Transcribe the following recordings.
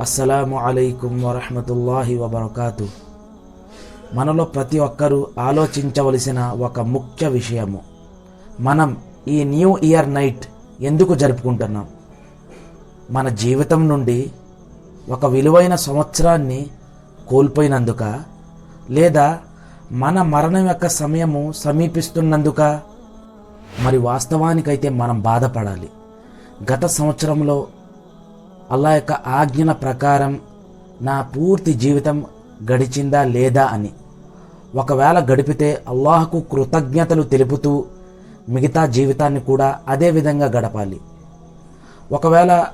అస్సలాము అలైకుం వరహమతుల్లాహి వబర్కాతు. మనలో ప్రతి ఒక్కరూ ఆలోచించవలసిన ఒక ముఖ్య విషయము. మనం ఈ న్యూ ఇయర్ నైట్ ఎందుకు జరుపుకుంటున్నాం? మన జీవితం నుండి ఒక విలువైన సంవత్సరాన్ని కోల్పోయినందుక? లేదా మన మరణం యొక్క సమయము సమీపిస్తున్నందుక? మరి వాస్తవానికైతే మనం బాధపడాలి. గత సంవత్సరంలో అల్లా యొక్క ఆజ్ఞల ప్రకారం నా పూర్తి జీవితం గడిచిందా లేదా అని. ఒకవేళ గడిపితే అల్లాహకు కృతజ్ఞతలు తెలుపుతూ మిగతా జీవితాన్ని కూడా అదే విధంగా గడపాలి. ఒకవేళ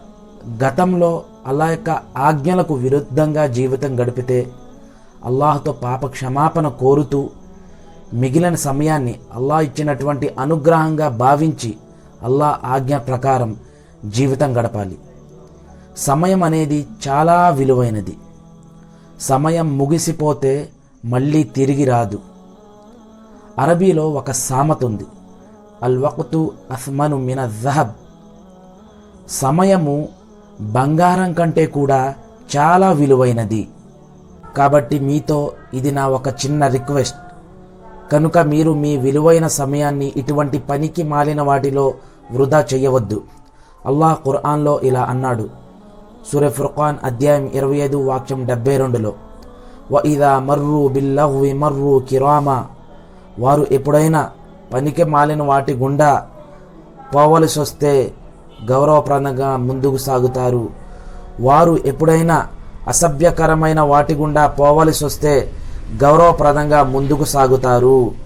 గతంలో అల్లా యొక్క ఆజ్ఞలకు విరుద్ధంగా జీవితం గడిపితే అల్లాహతో పాప క్షమాపణ కోరుతూ మిగిలిన సమయాన్ని అల్లాహ్ ఇచ్చినటువంటి అనుగ్రహంగా భావించి అల్లాహ్ ఆజ్ఞ ప్రకారం జీవితం గడపాలి. సమయం అనేది చాలా విలువైనది. సమయం ముగిసిపోతే మళ్ళీ తిరిగి రాదు. అరబీలో ఒక సామెత ఉంది. అల్ వక్తు అస్మను మిన జహబ్. సమయము బంగారం కంటే కూడా చాలా విలువైనది. కాబట్టి మీతో ఇది నా ఒక చిన్న రిక్వెస్ట్. కనుక మీరు మీ విలువైన సమయాన్ని ఇటువంటి పనికి మాలిన వాటిలో వృధా చేయవద్దు. అల్లాహ్ ఖుర్ఆన్లో ఇలా అన్నాడు. సూర్య ఫుర్ఖాన్ అధ్యాయం ఇరవై ఐదు వాక్యం డెబ్బై రెండులో. ఇదా మర్రు బిల్లహ్వి మర్రు కిరామా వారు ఎప్పుడైనా పనికి మాలిన వాటి గుండా పోవలసి వస్తే గౌరవప్రదంగా ముందుకు సాగుతారు. వారు ఎప్పుడైనా అసభ్యకరమైన వాటి గుండా పోవలసి వస్తే గౌరవప్రదంగా ముందుకు సాగుతారు.